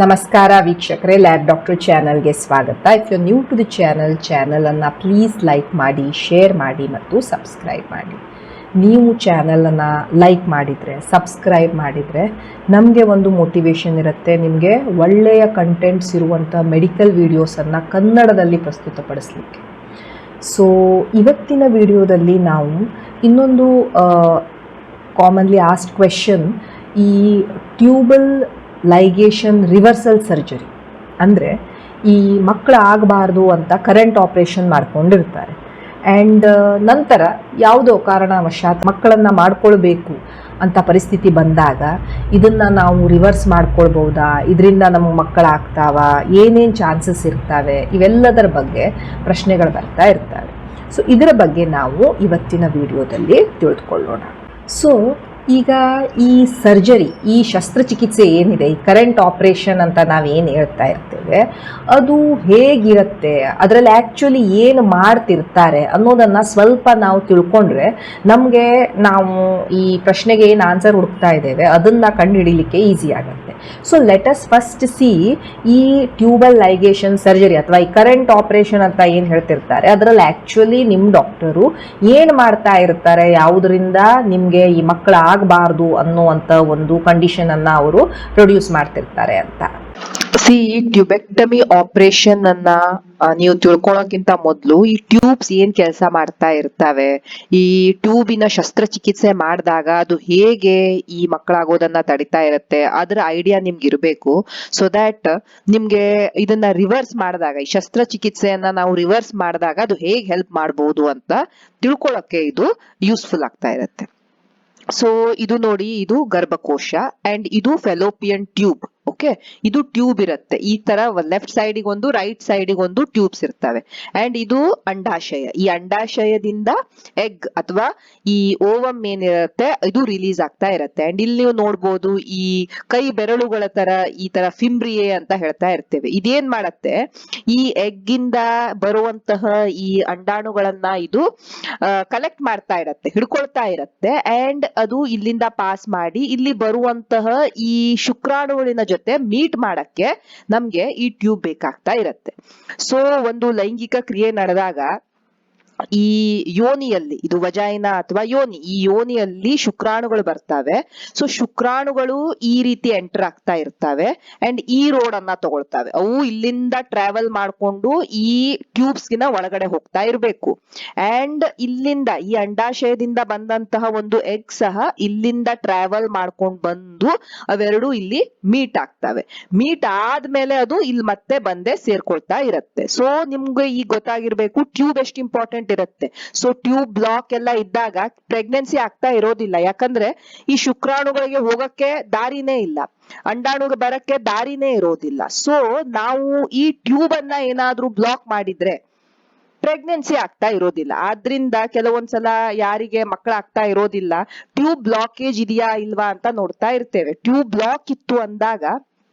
ನಮಸ್ಕಾರ ವೀಕ್ಷಕರೇ lab doctor ಚಾನಲ್ಗೆ ಸ್ವಾಗತ. If you new to the channel ಚಾನಲನ್ನು ಪ್ಲೀಸ್ ಲೈಕ್ ಮಾಡಿ ಶೇರ್ ಮಾಡಿ ಮತ್ತು ಸಬ್ಸ್ಕ್ರೈಬ್ ಮಾಡಿ. ನೀವು ಚಾನಲನ್ನು ಲೈಕ್ ಮಾಡಿದರೆ ಸಬ್ಸ್ಕ್ರೈಬ್ ಮಾಡಿದರೆ ನಮಗೆ ಒಂದು ಮೋಟಿವೇಶನ್ ಇರುತ್ತೆ. ನಿಮಗೆ ಒಳ್ಳೆಯ ಕಂಟೆಂಟ್ಸ್ ಇರುವಂಥ ಮೆಡಿಕಲ್ ವೀಡಿಯೋಸನ್ನು ಕನ್ನಡದಲ್ಲಿ ಪ್ರಸ್ತುತಪಡಿಸಲಿಕ್ಕೆ. ಸೊ ಇವತ್ತಿನ ವಿಡಿಯೋದಲ್ಲಿ ನಾವು ಇನ್ನೊಂದು ಕಾಮನ್ಲಿ ಆಸ್ಟ್ ಕ್ವೆಶನ್ ಈ ಟ್ಯೂಬಲ್ ಲೈಗೇಷನ್ ರಿವರ್ಸಲ್ ಸರ್ಜರಿ ಅಂದರೆ ಈ ಮಕ್ಕಳು ಆಗಬಾರ್ದು ಅಂತ ಕರೆಂಟ್ ಆಪ್ರೇಷನ್ ಮಾಡ್ಕೊಂಡಿರ್ತಾರೆ. ಆ್ಯಂಡ್ ನಂತರ ಯಾವುದೋ ಕಾರಣವಶಾತ್ ಮಕ್ಕಳನ್ನು ಮಾಡ್ಕೊಳ್ಬೇಕು ಅಂತ ಪರಿಸ್ಥಿತಿ ಬಂದಾಗ ಇದನ್ನು ನಾವು ರಿವರ್ಸ್ ಮಾಡ್ಕೊಳ್ಬೋದಾ? ಇದರಿಂದ ನಮ್ಮ ಮಕ್ಕಳಾಗ್ತಾವ ಏನೇನು ಚಾನ್ಸಸ್ ಇರ್ತವೆ? ಇವೆಲ್ಲದರ ಬಗ್ಗೆ ಪ್ರಶ್ನೆಗಳು ಬರ್ತಾ ಇರ್ತವೆ. ಸೊ ಇದರ ಬಗ್ಗೆ ನಾವು ಇವತ್ತಿನ ವಿಡಿಯೋದಲ್ಲಿ ತಿಳಿದುಕೊಳ್ಳೋಣ. ಸೊ ಈಗ ಈ ಸರ್ಜರಿ, ಈ ಶಸ್ತ್ರಚಿಕಿತ್ಸೆ ಏನಿದೆ, ಈ ಕರೆಂಟ್ ಆಪ್ರೇಷನ್ ಅಂತ ನಾವೇನು ಹೇಳ್ತಾ ಇರ್ತೇವೆ, ಅದು ಹೇಗಿರುತ್ತೆ, ಅದರಲ್ಲಿ ಆ್ಯಕ್ಚುಲಿ ಏನು ಮಾಡ್ತಿರ್ತಾರೆ ಅನ್ನೋದನ್ನು ಸ್ವಲ್ಪ ನಾವು ತಿಳ್ಕೊಂಡ್ರೆ ನಮಗೆ ನಾವು ಈ ಪ್ರಶ್ನೆಗೆ ಏನು ಆನ್ಸರ್ ಹುಡುಕ್ತಾ ಇದ್ದೇವೆ, ಅದನ್ನು ಕಂಡುಹಿಡಿಲಿಕ್ಕೆ ಈಸಿ ಆಗುತ್ತೆ. ಸೊ ಲೆಟಸ್ ಫಸ್ಟ್ ಸಿ ಈ ಟ್ಯೂಬಲ್ ಲೈಗೇಷನ್ ಸರ್ಜರಿ ಅಥವಾ ಈ ಕರೆಂಟ್ ಆಪ್ರೇಷನ್ ಅಂತ ಏನು ಹೇಳ್ತಿರ್ತಾರೆ, ಅದರಲ್ಲಿ ಆ್ಯಕ್ಚುಲಿ ನಿಮ್ಮ ಡಾಕ್ಟರು ಏನು ಮಾಡ್ತಾ ಇರ್ತಾರೆ, ಯಾವುದರಿಂದ ನಿಮಗೆ ಈ ಮಕ್ಕಳು ಆಗಬಾರ್ದು ಅನ್ನುವಂಥ ಒಂದು ಕಂಡೀಷನ್ ಅನ್ನ ಅವರು ಪ್ರೊಡ್ಯೂಸ್ ಮಾಡ್ತಿರ್ತಾರೆ ಅಂತ. ಸಿ ಟ್ಯೂಬೆಕ್ಟಮಿ ಆಪರೇಷನ್ ಅನ್ನ ನೀವು ತಿಳ್ಕೊಳಕ್ಕಿಂತ ಮೊದಲು ಈ ಟ್ಯೂಬ್ಸ್ ಏನ್ ಕೆಲಸ ಮಾಡ್ತಾ ಇರ್ತವೆ? ಈ ಟ್ಯೂಬಿನ ಶಸ್ತ್ರಚಿಕಿತ್ಸೆ ಮಾಡಿದಾಗ ಅದು ಹೇಗೆ ಈ ಮಕ್ಕಳಾಗೋದನ್ನ ತಡಿತಾ ಇರುತ್ತೆ? ಅದರ ಐಡಿಯಾ ನಿಮ್ಗೆ ಇರಬೇಕು. ಸೊ ದ್ಯಾಟ್ ನಿಮ್ಗೆ ಇದನ್ನ ರಿವರ್ಸ್ ಮಾಡಿದಾಗ, ಈ ಶಸ್ತ್ರಚಿಕಿತ್ಸೆಯನ್ನ ನಾವು ರಿವರ್ಸ್ ಮಾಡಿದಾಗ ಅದು ಹೇಗೆ ಹೆಲ್ಪ್ ಮಾಡಬಹುದು ಅಂತ ತಿಳ್ಕೊಳಕ್ಕೆ ಇದು ಯೂಸ್ಫುಲ್ ಆಗ್ತಾ ಇರುತ್ತೆ. ಸೊ ಇದು ನೋಡಿ ಇದು ಗರ್ಭಕೋಶ ಅಂಡ್ ಇದು ಫೆಲೋಪಿಯನ್ ಟ್ಯೂಬ್ ಓಕೆ ಇದು ಟ್ಯೂಬ್ ಇರುತ್ತೆ. ಈ ತರ ಲೆಫ್ಟ್ ಸೈಡಿಗೆ ಒಂದು ರೈಟ್ ಸೈಡಿಗೆ ಒಂದು ಟ್ಯೂಬ್ಸ್ ಇರ್ತವೆ. ಅಂಡ್ ಇದು ಅಂಡಾಶಯ. ಈ ಅಂಡಾಶಯದಿಂದ ಎಗ್ ಅಥವಾ ಈ ಓವಮ್ ಏನಿರುತ್ತೆ, ಇದು ರಿಲೀಸ್ ಆಗ್ತಾ ಇರುತ್ತೆ. ಅಂಡ್ ಇಲ್ಲಿ ನೀವು ನೋಡ್ಬೋದು, ಈ ಕೈ ಬೆರಳುಗಳ ತರ, ಈ ತರ ಫಿಂಬ್ರಿಯೆ ಅಂತ ಹೇಳ್ತಾ ಇರ್ತೇವೆ. ಇದೇನ್ ಮಾಡತ್ತೆ? ಈ ಎಗ್ ಇಂದ ಬರುವಂತಹ ಈ ಅಂಡಾಣುಗಳನ್ನ ಇದು ಕಲೆಕ್ಟ್ ಮಾಡ್ತಾ ಇರತ್ತೆ, ಹಿಡ್ಕೊಳ್ತಾ ಇರತ್ತೆ. ಅಂಡ್ ಅದು ಇಲ್ಲಿಂದ ಪಾಸ್ ಮಾಡಿ, ಇಲ್ಲಿ ಬರುವಂತಹ ಈ ಶುಕ್ರಾಣುವಿನ ಜೊತೆ ಮೀಟ್ ಮಾಡಕ್ಕೆ ನಮ್ಗೆ ಈ ಟ್ಯೂಬ್ ಬೇಕಾಗ್ತಾ ಇರತ್ತೆ. ಸೊ ಒಂದು ಲೈಂಗಿಕ ಕ್ರಿಯೆ ನಡೆದಾಗ ಈ ಯೋನಿಯಲ್ಲಿ, ಇದು ವಜಾಯಿನ ಅಥವಾ ಯೋನಿ, ಈ ಯೋನಿಯಲ್ಲಿ ಶುಕ್ರಾಣುಗಳು ಬರ್ತವೆ. ಸೊ ಶುಕ್ರಾಣುಗಳು ಈ ರೀತಿ ಎಂಟರ್ ಆಗ್ತಾ ಇರ್ತವೆ ಅಂಡ್ ಈ ರೋಡ್ ಅನ್ನ ತಗೊಳ್ತಾವೆ. ಅವು ಇಲ್ಲಿಂದ ಟ್ರಾವೆಲ್ ಮಾಡ್ಕೊಂಡು ಈ ಟ್ಯೂಬ್ಸ್ ಗಿನ ಒಳಗಡೆ ಹೋಗ್ತಾ ಇರ್ಬೇಕು. ಅಂಡ್ ಇಲ್ಲಿಂದ, ಈ ಅಂಡಾಶಯದಿಂದ ಬಂದಂತಹ ಒಂದು ಎಗ್ ಸಹ ಇಲ್ಲಿಂದ ಟ್ರಾವೆಲ್ ಮಾಡ್ಕೊಂಡು ಬಂದು ಅವೆರಡು ಇಲ್ಲಿ ಮೀಟ್ ಆಗ್ತವೆ. ಮೀಟ್ ಆದ್ಮೇಲೆ ಅದು ಇಲ್ಲಿ ಮತ್ತೆ ಬಂದೇ ಸೇರ್ಕೊಳ್ತಾ ಇರುತ್ತೆ. ಸೊ ನಿಮ್ಗೆ ಈಗ ಗೊತ್ತಾಗಿರ್ಬೇಕು ಟ್ಯೂಬ್ ಎಷ್ಟು ಇಂಪಾರ್ಟೆಂಟ್ ಇರುತ್ತೆ. ಸೊ ಟ್ಯೂಬ್ ಬ್ಲಾಕ್ ಎಲ್ಲ ಇದ್ದಾಗ ಪ್ರೆಗ್ನೆನ್ಸಿ ಆಗ್ತಾ ಇರೋದಿಲ್ಲ. ಯಾಕಂದ್ರೆ ಈ ಶುಕ್ರಾಣುಗಳಿಗೆ ಹೋಗಕ್ಕೆ ದಾರಿನೇ ಇಲ್ಲ. ಅಂಡಾಣುಗೆ ಬರಕ್ಕೆ ದಾರಿನೇ ಇರೋದಿಲ್ಲ. ಸೊ ನಾವು ಈ ಟ್ಯೂಬ್ ಅನ್ನ ಏನಾದ್ರೂ ಬ್ಲಾಕ್ ಮಾಡಿದ್ರೆ ಪ್ರೆಗ್ನೆನ್ಸಿ ಆಗ್ತಾ ಇರೋದಿಲ್ಲ. ಆದ್ರಿಂದ ಕೆಲವೊಂದ್ಸಲ ಯಾರಿಗೆ ಮಕ್ಕಳಾಗ್ತಾ ಇರೋದಿಲ್ಲ ಟ್ಯೂಬ್ ಬ್ಲಾಕೇಜ್ ಇದೆಯಾ ಇಲ್ವಾ ಅಂತ ನೋಡ್ತಾ ಇರ್ತೇವೆ. ಟ್ಯೂಬ್ ಬ್ಲಾಕ್ ಇತ್ತು ಅಂದಾಗ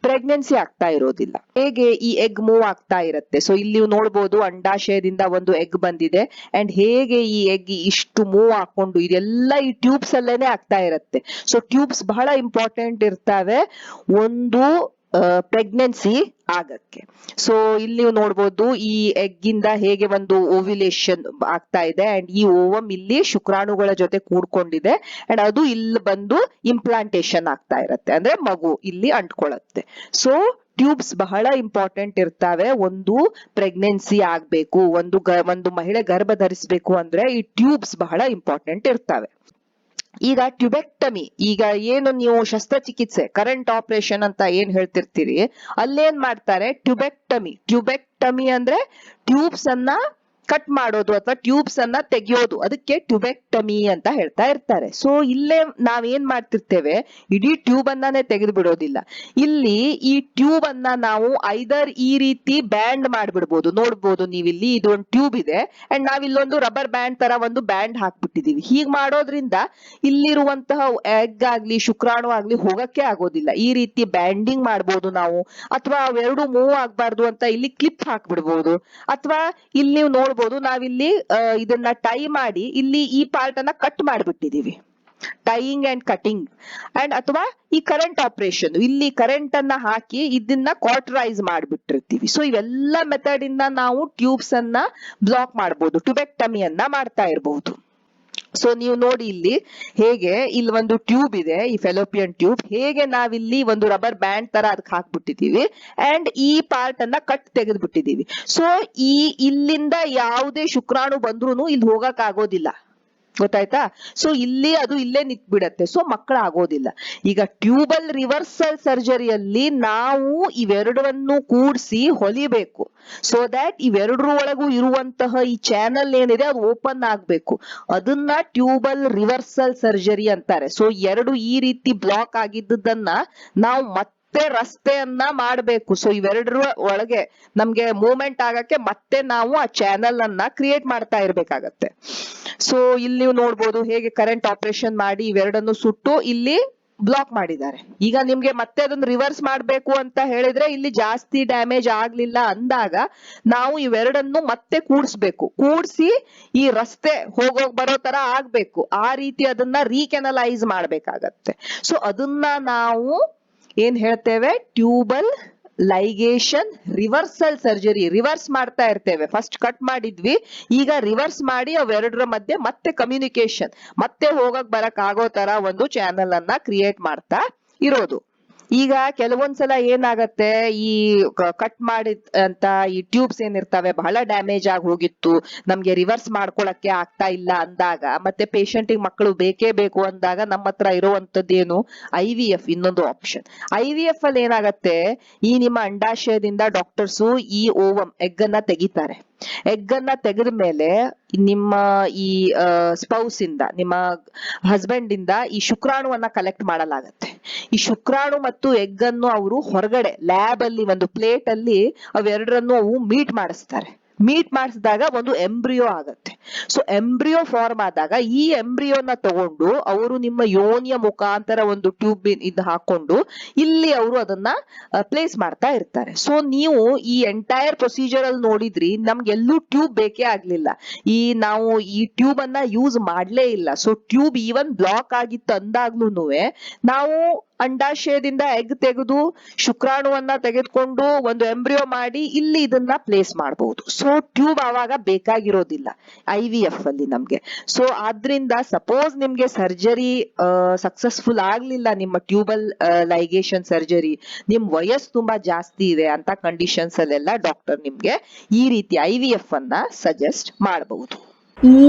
ಪ್ರೆಗ್ನೆನ್ಸಿ ಆಗ್ತಾ ಇರೋದಿಲ್ಲ. ಹೇಗೆ ಈ ಎಗ್ ಮೂವ್ ಆಗ್ತಾ ಇರುತ್ತೆ? ಸೊ ಇಲ್ಲಿ ನೋಡ್ಬೋದು ಅಂಡಾಶಯದಿಂದ ಒಂದು ಎಗ್ ಬಂದಿದೆ. ಅಂಡ್ ಹೇಗೆ ಈ ಎಗ್ ಇಷ್ಟು ಮೂವ್ ಹಾಕೊಂಡು ಇದೆಲ್ಲ ಈ ಟ್ಯೂಬ್ಸ್ ಅಲ್ಲೇನೆ ಆಗ್ತಾ ಇರುತ್ತೆ. ಸೊ ಟ್ಯೂಬ್ಸ್ ಬಹಳ ಇಂಪಾರ್ಟೆಂಟ್ ಇರ್ತವೆ. ಒಂದು ಪ್ರೆಗ್ನೆನ್ಸಿ ಆಗಕ್ಕೆ. ಸೊ ಇಲ್ಲಿ ನೀವು ನೋಡ್ಬೋದು ಈ ಎಗ್ ಇಂದ ಹೇಗೆ ಒಂದು ಓವ್ಯುಲೇಷನ್ ಆಗ್ತಾ ಇದೆ ಅಂಡ್ ಈ ಓವಮ್ ಇಲ್ಲಿ ಶುಕ್ರಾಣುಗಳ ಜೊತೆ ಕೂಡ್ಕೊಂಡಿದೆ ಅಂಡ್ ಅದು ಇಲ್ಲಿ ಬಂದು ಇಂಪ್ಲಾಂಟೇಶನ್ ಆಗ್ತಾ ಇರತ್ತೆ. ಅಂದ್ರೆ ಮಗು ಇಲ್ಲಿ ಅಂಟ್ಕೊಳ್ಳುತ್ತೆ. ಸೊ ಟ್ಯೂಬ್ಸ್ ಬಹಳ ಇಂಪಾರ್ಟೆಂಟ್ ಇರ್ತಾವೆ. ಒಂದು ಪ್ರೆಗ್ನೆನ್ಸಿ ಆಗ್ಬೇಕು. ಒಂದು ಒಂದು ಮಹಿಳೆ ಗರ್ಭ ಧರಿಸ್ಬೇಕು ಅಂದ್ರೆ ಈ ಟ್ಯೂಬ್ಸ್ ಬಹಳ ಇಂಪಾರ್ಟೆಂಟ್ ಇರ್ತವೆ. ಈಗ ಟ್ಯುಬೆಕ್ಟಮಿ, ಈಗ ಏನು ನೀವು ಶಸ್ತ್ರಚಿಕಿತ್ಸೆ ಕರೆಂಟ್ ಆಪರೇಷನ್ ಅಂತ ಏನ್ ಹೇಳ್ತಿರ್ತೀರಿ, ಅಲ್ಲೇನ್ ಮಾಡ್ತಾರೆ? ಟ್ಯುಬೆಕ್ಟಮಿ. ಟ್ಯುಬೆಕ್ಟಮಿ ಅಂದ್ರೆ ಟ್ಯೂಬ್ಸ್ ಅನ್ನ ಕಟ್ ಮಾಡೋದು ಅಥವಾ ಟ್ಯೂಬ್ಸ್ ಅನ್ನ ತೆಗೆಯೋದು. ಅದಕ್ಕೆ ಟ್ಯೂಬೆಕ್ಟಮಿ ಅಂತ ಹೇಳ್ತಾ ಇರ್ತಾರೆ. ಸೊ ಇಲ್ಲೇ ನಾವೇನ್ ಮಾಡ್ತಿರ್ತೇವೆ? ಇಡೀ ಟ್ಯೂಬ್ ಅನ್ನನೇ ತೆಗೆದು ಬಿಡೋದಿಲ್ಲ. ಇಲ್ಲಿ ಈ ಟ್ಯೂಬ್ ಅನ್ನ ನಾವು ಐದರ್ ಈ ರೀತಿ ಬ್ಯಾಂಡ್ ಮಾಡ್ಬಿಡ್ಬೋದು. ನೋಡ್ಬೋದು ನೀವಿಲ್ಲಿ ಇದು ಒಂದು ಟ್ಯೂಬ್ ಇದೆ ಅಂಡ್ ನಾವ್ ಇಲ್ಲೊಂದು ರಬ್ಬರ್ ಬ್ಯಾಂಡ್ ತರ ಒಂದು ಬ್ಯಾಂಡ್ ಹಾಕ್ಬಿಟ್ಟಿದೀವಿ. ಹೀಗ್ ಮಾಡೋದ್ರಿಂದ ಇಲ್ಲಿರುವಂತಹ ಎಗ್ ಆಗ್ಲಿ, ಶುಕ್ರಾಣು ಆಗ್ಲಿ ಹೋಗಕ್ಕೆ ಆಗೋದಿಲ್ಲ. ಈ ರೀತಿ ಬ್ಯಾಂಡಿಂಗ್ ಮಾಡ್ಬೋದು ನಾವು. ಅಥವಾ ಅವೆರಡು ಮೂವ್ ಆಗ್ಬಾರ್ದು ಅಂತ ಇಲ್ಲಿ ಕ್ಲಿಪ್ ಹಾಕ್ಬಿಡ್ಬೋದು. ಅಥವಾ ಇಲ್ಲಿ ನೀವು ನೋಡ್ಬೋದು ನಾವಿಲ್ಲಿ ಆ, ಇದನ್ನ ಟೈ ಮಾಡಿ ಇಲ್ಲಿ ಈ ಪಾರ್ಟ್ ಅನ್ನ ಕಟ್ ಮಾಡಿಬಿಟ್ಟಿದೀವಿ. ಟೈಯಿಂಗ್ ಅಂಡ್ ಕಟಿಂಗ್ ಅಂಡ್ ಅಥವಾ ಈ ಕರೆಂಟ್ ಆಪರೇಷನ್ ಇಲ್ಲಿ ಕರೆಂಟ್ ಅನ್ನ ಹಾಕಿ ಇದನ್ನ ಕ್ವಾರ್ಟರೈಸ್ ಮಾಡ್ಬಿಟ್ಟಿರ್ತೀವಿ. ಸೊ ಇವೆಲ್ಲ ಮೆಥಡ್ ಇಂದ ನಾವು ಟ್ಯೂಬ್ಸ್ ಅನ್ನ ಬ್ಲಾಕ್ ಮಾಡಬಹುದು ಟ್ಯೂಬೆಕ್ಟಮಿಯನ್ನ ಮಾಡ್ತಾ ಇರಬಹುದು ಸೊ ನೀವು ನೋಡಿ ಇಲ್ಲಿ ಹೇಗೆ ಇಲ್ಲಿ ಒಂದು ಟ್ಯೂಬ್ ಇದೆ, ಈ ಫೆಲೋಪಿಯನ್ ಟ್ಯೂಬ್ ಹೇಗೆ ನಾವಿಲ್ಲಿ ಒಂದು ರಬ್ಬರ್ ಬ್ಯಾಂಡ್ ತರ ಅದಕ್ಕೆ ಹಾಕ್ಬಿಟ್ಟಿದೀವಿ ಅಂಡ್ ಈ ಪಾರ್ಟ್ ಅನ್ನ ಕಟ್ ತೆಗೆದ್ಬಿಟ್ಟಿದೀವಿ ಸೊ ಈ ಇಲ್ಲಿಂದ ಯಾವುದೇ ಶುಕ್ರಾಣು ಬಂದ್ರು ಇಲ್ಲಿ ಹೋಗಕ್ ಆಗೋದಿಲ್ಲ ಗೊತ್ತಾಯ್ತಾ? ಸೊ ಇಲ್ಲಿ ಅದು ಇಲ್ಲೇ ನಿಂತ್ಬಿಡತ್ತೆ. ಸೊ ಮಕ್ಕಳ ಆಗೋದಿಲ್ಲ ಈಗ ಟ್ಯೂಬಲ್ ರಿವರ್ಸಲ್ ಸರ್ಜರಿಯಲ್ಲಿ ನಾವು ಇವೆರಡನ್ನು ಕೂಡಿಸಿ ಹೊಲಿಬೇಕು. ಸೊ ದ್ಯಾಟ್ ಇವೆರಡರ ಒಳಗೂ ಇರುವಂತಹ ಈ ಚಾನಲ್ ಏನಿದೆ, ಅದು ಓಪನ್ ಆಗ್ಬೇಕು. ಅದನ್ನ ಟ್ಯೂಬಲ್ ರಿವರ್ಸಲ್ ಸರ್ಜರಿ ಅಂತಾರೆ. ಸೊ ಎರಡು ಈ ರೀತಿ ಬ್ಲಾಕ್ ಆಗಿದ್ದನ್ನ ನಾವು ಮತ್ತೆ ರಸ್ತೆಯನ್ನ ಮಾಡಬೇಕು. ಸೊ ಇವೆರಡರ ಒಳಗೆ ನಮ್ಗೆ ಮೂವ್ಮೆಂಟ್ ಆಗಕ್ಕೆ ಮತ್ತೆ ನಾವು ಆ ಚಾನಲ್ ಅನ್ನ ಕ್ರಿಯೇಟ್ ಮಾಡ್ತಾ ಇರ್ಬೇಕಾಗತ್ತೆ. ಸೊ ಇಲ್ಲಿ ನೀವು ನೋಡ್ಬೋದು ಹೇಗೆ ಕರೆಂಟ್ ಆಪರೇಷನ್ ಮಾಡಿ ಇವೆರಡನ್ನು ಸುಟ್ಟು ಇಲ್ಲಿ ಬ್ಲಾಕ್ ಮಾಡಿದ್ದಾರೆ. ಈಗ ನಿಮ್ಗೆ ಮತ್ತೆ ಅದನ್ನ ರಿವರ್ಸ್ ಮಾಡ್ಬೇಕು ಅಂತ ಹೇಳಿದ್ರೆ ಇಲ್ಲಿ ಜಾಸ್ತಿ ಡ್ಯಾಮೇಜ್ ಆಗ್ಲಿಲ್ಲ ಅಂದಾಗ ನಾವು ಇವೆರಡನ್ನು ಮತ್ತೆ ಕೂಡ್ಸ್ಬೇಕು. ಕೂಡ್ಸಿ ಈ ರಸ್ತೆ ಹೋಗೋಗ್ ಬರೋ ತರ ಆಗ್ಬೇಕು. ಆ ರೀತಿ ಅದನ್ನ ರೀಕೆನಲೈಸ್ ಮಾಡ್ಬೇಕಾಗತ್ತೆ. ಸೊ ಅದನ್ನ ನಾವು ಏನ್ ಹೇಳ್ತೇವೆ? Tubal ligation reversal surgery reverse ಮಾಡ್ತಾ ಇರ್ತೇವೆ. ಫಸ್ಟ್ ಕಟ್ ಮಾಡಿದ್ವಿ. ಈಗ ರಿವರ್ಸ್ ಮಾಡಿ ಅವೆರಡರ ಮಧ್ಯೆ ಮತ್ತೆ ಕಮ್ಯುನಿಕೇಶನ್ ಮತ್ತೆ ಹೋಗಕ್ ಬರಕ್ ಆಗೋ ತರ ಒಂದು ಚಾನೆಲ್ ಅನ್ನ ಕ್ರಿಯೇಟ್ ಮಾಡ್ತಾ ಇರೋದು. ಈಗ ಕೆಲವೊಂದ್ಸಲ ಏನಾಗತ್ತೆ, ಈ ಕಟ್ ಮಾಡಿದ್ ಅಂತ ಈ ಟ್ಯೂಬ್ಸ್ ಏನಿರ್ತವೆ, ಬಹಳ ಡ್ಯಾಮೇಜ್ ಆಗಿ ಹೋಗಿತ್ತು. ನಮ್ಗೆ ರಿವರ್ಸ್ ಮಾಡ್ಕೊಳಕ್ಕೆ ಆಗ್ತಾ ಇಲ್ಲ ಅಂದಾಗ, ಮತ್ತೆ ಪೇಷಂಟ್ ಮಕ್ಕಳು ಬೇಕೇ ಬೇಕು ಅಂದಾಗ ನಮ್ಮ ಹತ್ರ ಇರುವಂತದ್ದು ಏನು? ಐ ವಿ ಎಫ್ ಇನ್ನೊಂದು ಆಪ್ಷನ್ ಐ ವಿ ಎಫ್ ಅಲ್ಲಿ ಏನಾಗತ್ತೆ, ಈ ನಿಮ್ಮ ಅಂಡಾಶಯದಿಂದ ಡಾಕ್ಟರ್ಸು ಈ ಓವಮ್ ಎಗ್ ಅನ್ನ ತೆಗಿತಾರೆ. ಎಗ್ ಅನ್ನ ತೆಗೆದ ಮೇಲೆ ನಿಮ್ಮ ಈ ಸ್ಪೌಸ್ ಇಂದ, ನಿಮ್ಮ ಹಸ್ಬೆಂಡ್ ಇಂದ ಈ ಶುಕ್ರಾಣುವನ್ನ ಕಲೆಕ್ಟ್ ಮಾಡಲಾಗತ್ತೆ. ಈ ಶುಕ್ರಾಣು ಮತ್ತು ಎಗ್ ಅನ್ನು ಅವರು ಹೊರಗಡೆ ಲ್ಯಾಬ್ ಅಲ್ಲಿ ಒಂದು ಪ್ಲೇಟ್ ಅಲ್ಲಿ ಅವೆರಡರನ್ನು ಅವು ಮೀಟ್ ಮಾಡಿಸ್ತಾರೆ. ಮೀಟ್ ಮಾಡಿಸಿದಾಗ ಒಂದು ಎಂಬ್ರಿಯೋ ಆಗತ್ತೆ. ಸೊ ಎಂಬ್ರಿಯೋ ಫಾರ್ಮ್ ಆದಾಗ ಈ ಎಂಬ್ರಿಯೋನ ತಗೊಂಡು ಅವರು ನಿಮ್ಮ ಯೋನಿಯ ಮುಖಾಂತರ ಒಂದು ಟ್ಯೂಬ್ ಇದ್ ಹಾಕೊಂಡು ಇಲ್ಲಿ ಅವರು ಅದನ್ನ ಪ್ಲೇಸ್ ಮಾಡ್ತಾ ಇರ್ತಾರೆ. ಸೊ ನೀವು ಈ ಎಂಟೈರ್ ಪ್ರೊಸೀಜರ್ ಅಲ್ಲಿ ನೋಡಿದ್ರಿ ನಮ್ಗೆಲ್ಲೂ ಟ್ಯೂಬ್ ಬೇಕೇ ಆಗ್ಲಿಲ್ಲ. ಈ ನಾವು ಈ ಟ್ಯೂಬ್ ಅನ್ನ ಯೂಸ್ ಮಾಡ್ಲೇ ಇಲ್ಲ. ಸೊ ಟ್ಯೂಬ್ ಈವನ್ ಬ್ಲಾಕ್ ಆಗಿತ್ತು ಅಂದಾಗ್ಲೂ ನಾವು ಅಂಡಾಶಯದಿಂದ ಎಗ್ ತೆಗೆದು ಶುಕ್ರಾಣುವನ್ನ ತೆಗೆದುಕೊಂಡು ಒಂದು ಎಂಬ್ರಿಯೋ ಮಾಡಿ ಇಲ್ಲಿ ಇದನ್ನ ಪ್ಲೇಸ್ ಮಾಡಬಹುದು ಸೊ ಟ್ಯೂಬ್ ಆವಾಗ ಬೇಕಾಗಿರೋದಿಲ್ಲ. ಐ ವಿ ಎಫ್ ಅಲ್ಲಿ ನಮ್ಗೆ. ಸೊ ಆದ್ರಿಂದ ಸಪೋಸ್ ನಿಮ್ಗೆ ಸರ್ಜರಿ ಸಕ್ಸಸ್ಫುಲ್ ಆಗ್ಲಿಲ್ಲ ನಿಮ್ಮ ಟ್ಯೂಬಲ್ ಲೈಗೇಷನ್ ಸರ್ಜರಿ ನಿಮ್ ವಯಸ್ಸು ತುಂಬಾ ಜಾಸ್ತಿ ಇದೆ ಅಂತ ಕಂಡೀಷನ್ಸ್ ಅಲ್ಲೆಲ್ಲ ಡಾಕ್ಟರ್ ನಿಮ್ಗೆ ಈ ರೀತಿ ಐ ವಿ ಎಫ್ ಅನ್ನ ಸಜೆಸ್ಟ್ ಮಾಡಬಹುದು ಈ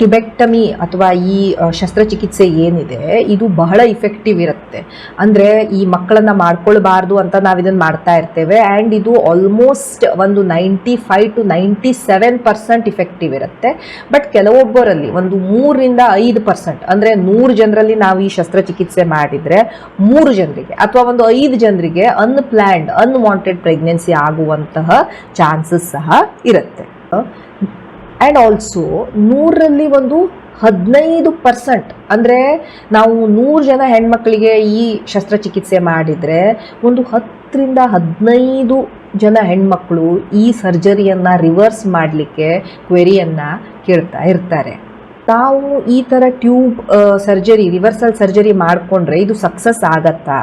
ಟಿಬೆಕ್ಟಮಿ ಅಥವಾ ಈ ಶಸ್ತ್ರಚಿಕಿತ್ಸೆ ಏನಿದೆ, ಇದು ಬಹಳ ಇಫೆಕ್ಟಿವ್ ಇರುತ್ತೆ. ಅಂದರೆ ಈ ಮಕ್ಕಳನ್ನ ಮಾಡ್ಕೊಳ್ಬಾರ್ದು ಅಂತ ನಾವು ಇದನ್ನು ಮಾಡ್ತಾ ಇರ್ತೇವೆ. ಆ್ಯಂಡ್ ಇದು ಆಲ್ಮೋಸ್ಟ್ ಒಂದು ninety five to ninety seven percent effective ಇರುತ್ತೆ. ಬಟ್ ಕೆಲವೊಬ್ಬರಲ್ಲಿ ಒಂದು ಮೂರರಿಂದ ಐದು ಪರ್ಸೆಂಟ್ ಅಂದರೆ ನೂರು ಜನರಲ್ಲಿ ನಾವು ಈ ಶಸ್ತ್ರಚಿಕಿತ್ಸೆ ಮಾಡಿದರೆ ಮೂರು ಜನರಿಗೆ ಅಥವಾ ಒಂದು ಐದು ಜನರಿಗೆ ಅನ್ಪ್ಲ್ಯಾಂಡ್ ಅನ್ವಾಂಟೆಡ್ ಪ್ರೆಗ್ನೆನ್ಸಿ ಆಗುವಂತಹ ಚಾನ್ಸಸ್ ಸಹ ಇರುತ್ತೆ. ಆ್ಯಂಡ್ ಆಲ್ಸೋ ನೂರರಲ್ಲಿ ಒಂದು ಹದಿನೈದು ಪರ್ಸೆಂಟ್ ಅಂದರೆ ನಾವು ನೂರು ಜನ ಹೆಣ್ಮಕ್ಳಿಗೆ ಈ ಶಸ್ತ್ರಚಿಕಿತ್ಸೆ ಮಾಡಿದರೆ ಒಂದು ಹತ್ತರಿಂದ ಹದಿನೈದು ಜನ ಹೆಣ್ಮಕ್ಳು ಈ ಸರ್ಜರಿಯನ್ನು ರಿವರ್ಸ್ ಮಾಡಲಿಕ್ಕೆ ಕ್ವೆರಿಯನ್ನು ಕೇಳ್ತಾ ಇರ್ತಾರೆ. ತಾವು ಈ ಥರ ಟ್ಯೂಬ್ ಸರ್ಜರಿ ರಿವರ್ಸಲ್ ಸರ್ಜರಿ ಮಾಡಿಕೊಂಡ್ರೆ ಇದು ಸಕ್ಸಸ್ ಆಗತ್ತಾ?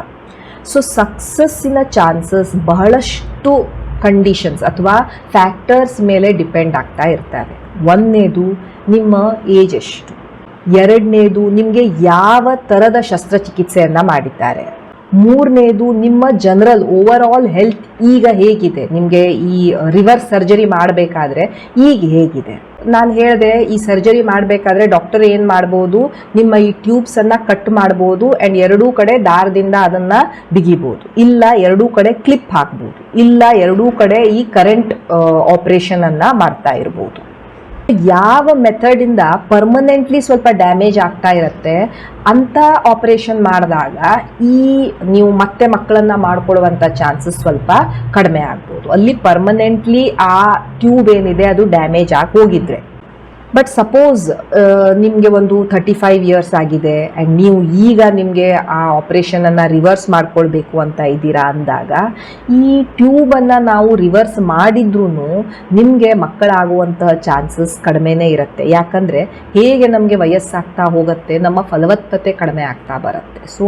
ಸೊ ಸಕ್ಸಸ್ಸಿನ ಚಾನ್ಸಸ್ ಬಹಳಷ್ಟು ಕಂಡೀಷನ್ಸ್ ಅಥವಾ ಫ್ಯಾಕ್ಟರ್ಸ್ ಮೇಲೆ ಡಿಪೆಂಡ್ ಆಗ್ತಾ ಇರ್ತವೆ. ಒಂದನೇದು ನಿಮ್ಮ ಏಜ್ ಎಷ್ಟು? ಎರಡನೇದು ನಿಮಗೆ ಯಾವ ಥರದ ಶಸ್ತ್ರಚಿಕಿತ್ಸೆಯನ್ನು ಮಾಡಿದ್ದಾರೆ? ಮೂರನೇದು ನಿಮ್ಮ ಜನರಲ್ ಓವರ್ ಆಲ್ ಹೆಲ್ತ್ ಈಗ ಹೇಗಿದೆ? ನಿಮಗೆ ಈ ರಿವರ್ಸ್ ಸರ್ಜರಿ ಮಾಡಬೇಕಾದ್ರೆ ಈಗ ಹೇಗಿದೆ? ನಾನು ಹೇಳಿದೆ, ಈ ಸರ್ಜರಿ ಮಾಡಬೇಕಾದ್ರೆ ಡಾಕ್ಟರ್ ಏನು ಮಾಡ್ಬೋದು? ನಿಮ್ಮ ಈ ಟ್ಯೂಬ್ಸನ್ನು ಕಟ್ ಮಾಡ್ಬೋದು ಆ್ಯಂಡ್ ಎರಡೂ ಕಡೆ ದಾರದಿಂದ ಅದನ್ನು ಬಿಗಿಬೋದು. ಇಲ್ಲ, ಎರಡೂ ಕಡೆ ಕ್ಲಿಪ್ ಹಾಕ್ಬೋದು. ಇಲ್ಲ, ಎರಡೂ ಕಡೆ ಈ ಕರೆಂಟ್ ಆಪ್ರೇಷನನ್ನು ಮಾಡ್ತಾ ಇರ್ಬೋದು. ಯಾವ ಮೆಥಡಿಂದ ಪರ್ಮನೆಂಟ್ಲಿ ಸ್ವಲ್ಪ ಡ್ಯಾಮೇಜ್ ಆಗ್ತಾ ಇರುತ್ತೆ ಅಂಥ ಆಪರೇಷನ್ ಮಾಡಿದಾಗ ಈ ನೀವು ಮತ್ತೆ ಮಕ್ಕಳನ್ನ ಮಾಡ್ಕೊಳ್ಳುವಂತ ಚಾನ್ಸಸ್ ಸ್ವಲ್ಪ ಕಡಿಮೆ ಆಗ್ಬೋದು. ಅಲ್ಲಿ ಪರ್ಮನೆಂಟ್ಲಿ ಆ ಟ್ಯೂಬ್ ಏನಿದೆ ಅದು ಡ್ಯಾಮೇಜ್ ಆಗಿ ಹೋಗಿದ್ರೆ. ಬಟ್ ಸಪೋಸ್ ನಿಮಗೆ ಒಂದು ಥರ್ಟಿ ಫೈವ್ ಇಯರ್ಸ್ ಆಗಿದೆ ಆ್ಯಂಡ್ ನೀವು ಈಗ ನಿಮಗೆ ಆ ಆಪ್ರೇಷನನ್ನು ರಿವರ್ಸ್ ಮಾಡ್ಕೊಳ್ಬೇಕು ಅಂತ ಇದ್ದೀರಾ ಅಂದಾಗ, ಈ ಟ್ಯೂಬನ್ನು ನಾವು ರಿವರ್ಸ್ ಮಾಡಿದ್ರೂ ನಿಮಗೆ ಮಕ್ಕಳಾಗುವಂತಹ ಚಾನ್ಸಸ್ ಕಡಿಮೆನೇ ಇರುತ್ತೆ. ಯಾಕಂದರೆ ಹೇಗೆ ನಮಗೆ ವಯಸ್ಸಾಗ್ತಾ ಹೋಗುತ್ತೆ, ನಮ್ಮ ಫಲವತ್ತತೆ ಕಡಿಮೆ ಆಗ್ತಾ ಬರುತ್ತೆ. ಸೊ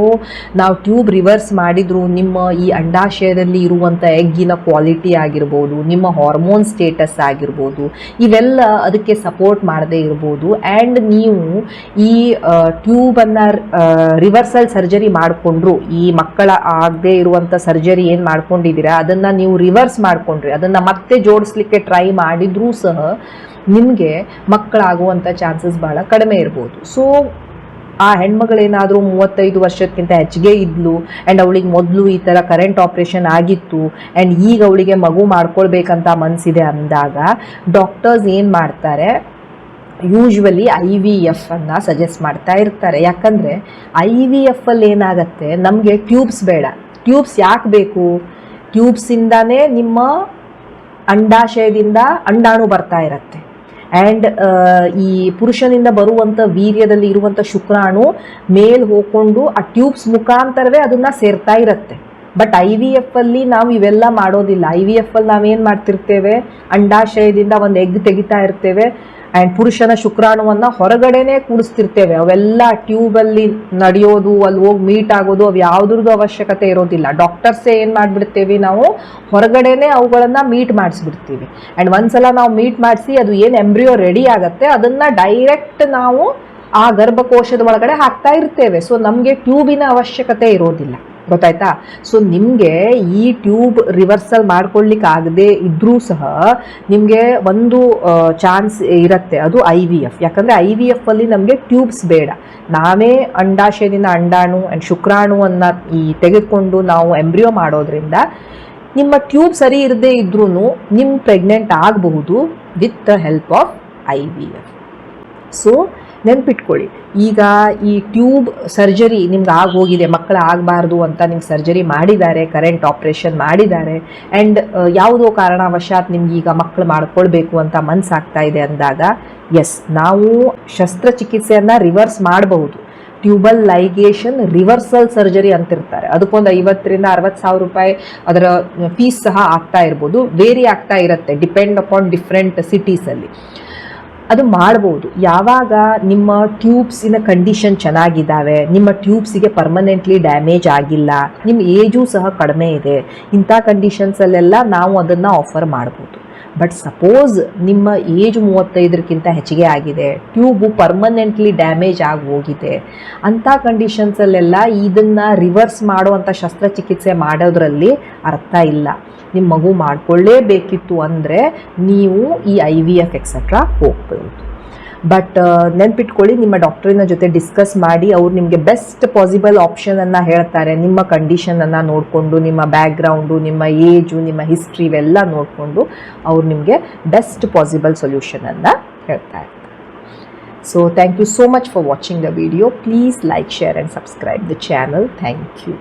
ನಾವು ಟ್ಯೂಬ್ ರಿವರ್ಸ್ ಮಾಡಿದ್ರು ನಿಮ್ಮ ಈ ಅಂಡಾಶಯದಲ್ಲಿ ಇರುವಂಥ ಎಗ್ಗಿನ ಕ್ವಾಲಿಟಿ ಆಗಿರ್ಬೋದು, ನಿಮ್ಮ ಹಾರ್ಮೋನ್ ಸ್ಟೇಟಸ್ ಆಗಿರ್ಬೋದು, ಇವೆಲ್ಲ ಅದಕ್ಕೆ ಸಪೋರ್ಟ್ ಮಾಡದೇ ಇರ್ಬೋದು. ಆ್ಯಂಡ್ ನೀವು ಈ ಟ್ಯೂಬನ್ನು ರಿವರ್ಸಲ್ ಸರ್ಜರಿ ಮಾಡಿಕೊಂಡ್ರು, ಈ ಮಕ್ಕಳ ಆಗದೆ ಇರುವಂಥ ಸರ್ಜರಿ ಏನು ಮಾಡ್ಕೊಂಡಿದ್ದೀರಾ, ಅದನ್ನು ನೀವು ರಿವರ್ಸ್ ಮಾಡಿಕೊಂಡ್ರಿ. ಅದನ್ನು ಮತ್ತೆ ಜೋಡಿಸ್ಲಿಕ್ಕೆ ಟ್ರೈ ಮಾಡಿದ್ರೂ ಸಹ ನಿಮಗೆ ಮಕ್ಕಳಾಗುವಂಥ ಚಾನ್ಸಸ್ ಭಾಳ ಕಡಿಮೆ ಇರ್ಬೋದು. ಸೊ ಆ ಹೆಣ್ಮಗಳೇನಾದರೂ ಮೂವತ್ತೈದು ವರ್ಷಕ್ಕಿಂತ ಹೆಚ್ಚಿಗೆ ಇದ್ಲು ಆ್ಯಂಡ್ ಅವಳಿಗೆ ಮೊದಲು ಈ ಥರ ಕರೆಂಟ್ ಆಪ್ರೇಷನ್ ಆಗಿತ್ತು ಆ್ಯಂಡ್ ಈಗ ಅವಳಿಗೆ ಮಗು ಮಾಡ್ಕೊಳ್ಬೇಕಂತ ಮನಸ್ಸಿದೆ ಅಂದಾಗ ಡಾಕ್ಟರ್ಸ್ ಏನು ಮಾಡ್ತಾರೆ ಯೂಶ್ವಲಿ ಐ ವಿ ಎಫ್ ಅನ್ನು ಸಜೆಸ್ಟ್ ಮಾಡ್ತಾ ಇರ್ತಾರೆ. ಯಾಕಂದರೆ ಐ ವಿ ಎಫಲ್ಲಿ ಏನಾಗುತ್ತೆ? ನಮಗೆ ಟ್ಯೂಬ್ಸ್ ಬೇಡ. ಟ್ಯೂಬ್ಸ್ ಯಾಕೆ ಬೇಕು? ಟ್ಯೂಬ್ಸಿಂದಾನೇ ನಿಮ್ಮ ಅಂಡಾಶಯದಿಂದ ಅಂಡಾಣು ಬರ್ತಾ ಇರುತ್ತೆ. ಆ್ಯಂಡ್ ಈ ಪುರುಷನಿಂದ ಬರುವಂಥ ವೀರ್ಯದಲ್ಲಿ ಇರುವಂಥ ಶುಕ್ರಾಣು ಮೇಲ್ ಹೋಗ್ಕೊಂಡು ಆ ಟ್ಯೂಬ್ಸ್ ಮುಖಾಂತರವೇ ಅದನ್ನು ಸೇರ್ತಾ ಇರುತ್ತೆ. ಬಟ್ ಐ ವಿ ಎಫ್ ಅಲ್ಲಿ ನಾವು ಇವೆಲ್ಲ ಮಾಡೋದಿಲ್ಲ. ಐ ವಿ ಎಫ್ ಅಲ್ಲಿ ನಾವೇನು ಮಾಡ್ತಿರ್ತೇವೆ? ಅಂಡಾಶಯದಿಂದ ಒಂದು ಎಗ್ ತೆಗಿತಾ ಇರ್ತೇವೆ. ಆ್ಯಂಡ್ ಪುರುಷನ ಶುಕ್ರಾಣುವನ್ನು ಹೊರಗಡೆನೆ ಕೂಡಿಸ್ತಿರ್ತೇವೆ. ಅವೆಲ್ಲ ಟ್ಯೂಬಲ್ಲಿ ನಡೆಯೋದು, ಅಲ್ಲಿ ಹೋಗಿ ಮೀಟ್ ಆಗೋದು, ಅವು ಯಾವುದ್ರದ್ದು ಅವಶ್ಯಕತೆ ಇರೋದಿಲ್ಲ. ಡಾಕ್ಟರ್ಸೇ ಏನು ಮಾಡಿಬಿಡ್ತೇವೆ ನಾವು? ಹೊರಗಡೆನೆ ಅವುಗಳನ್ನು ಮೀಟ್ ಮಾಡಿಸ್ಬಿಡ್ತೀವಿ. ಆ್ಯಂಡ್ ಒಂದ್ಸಲ ನಾವು ಮೀಟ್ ಮಾಡಿಸಿ ಅದು ಏನು ಎಂಬ್ರಿಯೋ ರೆಡಿ ಆಗುತ್ತೆ, ಅದನ್ನು ಡೈರೆಕ್ಟ್ ನಾವು ಆ ಗರ್ಭಕೋಶದ ಒಳಗಡೆ ಹಾಕ್ತಾ ಇರ್ತೇವೆ. ಸೊ ನಮಗೆ ಟ್ಯೂಬಿನ ಅವಶ್ಯಕತೆ ಇರೋದಿಲ್ಲ. ಗೊತ್ತಾಯ್ತಾ? ಸೊ ನಿಮಗೆ ಈ ಟ್ಯೂಬ್ ರಿವರ್ಸಲ್ ಮಾಡ್ಕೊಳ್ಲಿಕ್ಕೆ ಆಗದೆ ಇದ್ರೂ ಸಹ ನಿಮಗೆ ಒಂದು ಚಾನ್ಸ್ ಇರುತ್ತೆ. ಅದು ಐ ವಿ ಎಫ್ ಯಾಕಂದರೆ ಐ ವಿ ಎಫ್ ಅಲ್ಲಿ ನಮಗೆ ಟ್ಯೂಬ್ಸ್ ಬೇಡ. ನಾವೇ ಅಂಡಾಶಯದಿಂದ ಅಂಡಾಣು ಆ್ಯಂಡ್ ಶುಕ್ರಾಣುವನ್ನು ಈ ತೆಗೆದುಕೊಂಡು ನಾವು ಎಂಬ್ರಿಯೋ ಮಾಡೋದ್ರಿಂದ ನಿಮ್ಮ ಟ್ಯೂಬ್ ಸರಿ ಇರದೇ ಇದ್ರೂ ನಿಮ್ಮ ಪ್ರೆಗ್ನೆಂಟ್ ಆಗಬಹುದು with the help of I V F so ನೆನ್ಪಿಟ್ಕೊಳ್ಳಿ. ಈಗ ಈ ಟ್ಯೂಬ್ ಸರ್ಜರಿ ನಿಮ್ಗೆ ಆಗೋಗಿದೆ ಮಕ್ಕಳು ಆಗಬಾರ್ದು ಅಂತ ನಿಮ್ಗೆ ಸರ್ಜರಿ ಮಾಡಿದ್ದಾರೆ, ಕರೆಂಟ್ ಆಪ್ರೇಷನ್ ಮಾಡಿದ್ದಾರೆ ಆ್ಯಂಡ್ ಯಾವುದೋ ಕಾರಣವಶಾತ್ ನಿಮ್ಗೆ ಈಗ ಮಕ್ಕಳು ಮಾಡ್ಕೊಳ್ಬೇಕು ಅಂತ ಮನಸ್ಸಾಗ್ತಾ ಇದೆ ಅಂದಾಗ ಎಸ್ ನಾವು ಶಸ್ತ್ರಚಿಕಿತ್ಸೆಯನ್ನು ರಿವರ್ಸ್ ಮಾಡಬಹುದು. ಟ್ಯೂಬಲ್ ಲೈಗೇಷನ್ ರಿವರ್ಸಲ್ ಸರ್ಜರಿ ಅಂತಿರ್ತಾರೆ. ಅದಕ್ಕೊಂದು ಐವತ್ತರಿಂದ ಅರವತ್ತು ಸಾವಿರ ರೂಪಾಯಿ ಅದರ ಫೀಸ್ ಸಹ ಆಗ್ತಾ ಇರ್ಬೋದು. ವೇರಿ ಆಗ್ತಾ ಇರುತ್ತೆ ಡಿಪೆಂಡ್ ಅಪಾನ್ ಡಿಫ್ರೆಂಟ್ ಸಿಟೀಸಲ್ಲಿ ಅದು ಮಾಡ್ಬೋದು. ಯಾವಾಗ ನಿಮ್ಮ ಟ್ಯೂಬ್ಸಿನ ಕಂಡೀಷನ್ ಚೆನ್ನಾಗಿದ್ದಾವೆ, ನಿಮ್ಮ ಟ್ಯೂಬ್ಸಿಗೆ ಪರ್ಮನೆಂಟ್ಲಿ ಡ್ಯಾಮೇಜ್ ಆಗಿಲ್ಲ, ನಿಮ್ಮ ಏಜು ಸಹ ಕಡಿಮೆ ಇದೆ, ಇಂಥ ಕಂಡೀಷನ್ಸಲ್ಲೆಲ್ಲ ನಾವು ಅದನ್ನು ಆಫರ್ ಮಾಡ್ಬೋದು. ಬಟ್ ಸಪೋಸ್ ನಿಮ್ಮ ಏಜ್ ಮೂವತ್ತೈದಕ್ಕಿಂತ ಹೆಚ್ಚಿಗೆ ಆಗಿದೆ ಟ್ಯೂಬು ಪರ್ಮನೆಂಟ್ಲಿ ಡ್ಯಾಮೇಜ್ ಆಗಿ ಹೋಗಿದೆ, ಅಂಥ ಕಂಡೀಷನ್ಸಲ್ಲೆಲ್ಲ ಇದನ್ನು ರಿವರ್ಸ್ ಮಾಡುವಂಥ ಶಸ್ತ್ರಚಿಕಿತ್ಸೆ ಮಾಡೋದ್ರಲ್ಲಿ ಅರ್ಥ ಇಲ್ಲ. ನಿಮ್ಮ ಮಗು ಮಾಡಿಕೊಳ್ಳೇಬೇಕಿತ್ತು ಅಂದರೆ ನೀವು ಈ ಐ ವಿ ಎಫ್ ಎಕ್ಸೆಟ್ರಾ ಹೋಗ್ಬೋದು. ಬಟ್ ನೆನ್ಪಿಟ್ಕೊಳ್ಳಿ, ನಿಮ್ಮ ಡಾಕ್ಟ್ರಿನ ಜೊತೆ ಡಿಸ್ಕಸ್ ಮಾಡಿ, ಅವ್ರು ನಿಮಗೆ ಬೆಸ್ಟ್ ಪಾಸಿಬಲ್ ಆಪ್ಷನನ್ನು ಹೇಳ್ತಾರೆ. ನಿಮ್ಮ ಕಂಡೀಷನನ್ನು ನೋಡಿಕೊಂಡು, ನಿಮ್ಮ ಬ್ಯಾಕ್ಗ್ರೌಂಡು ನಿಮ್ಮ ಏಜು ನಿಮ್ಮ ಹಿಸ್ಟ್ರಿ ಇವೆಲ್ಲ ನೋಡಿಕೊಂಡು ಅವ್ರು ನಿಮಗೆ ಬೆಸ್ಟ್ ಪಾಸಿಬಲ್ ಸೊಲ್ಯೂಷನನ್ನು ಹೇಳ್ತಾ ಇರ್ತಾರೆ. So thank you so much for watching the video please like share and subscribe the channel thank you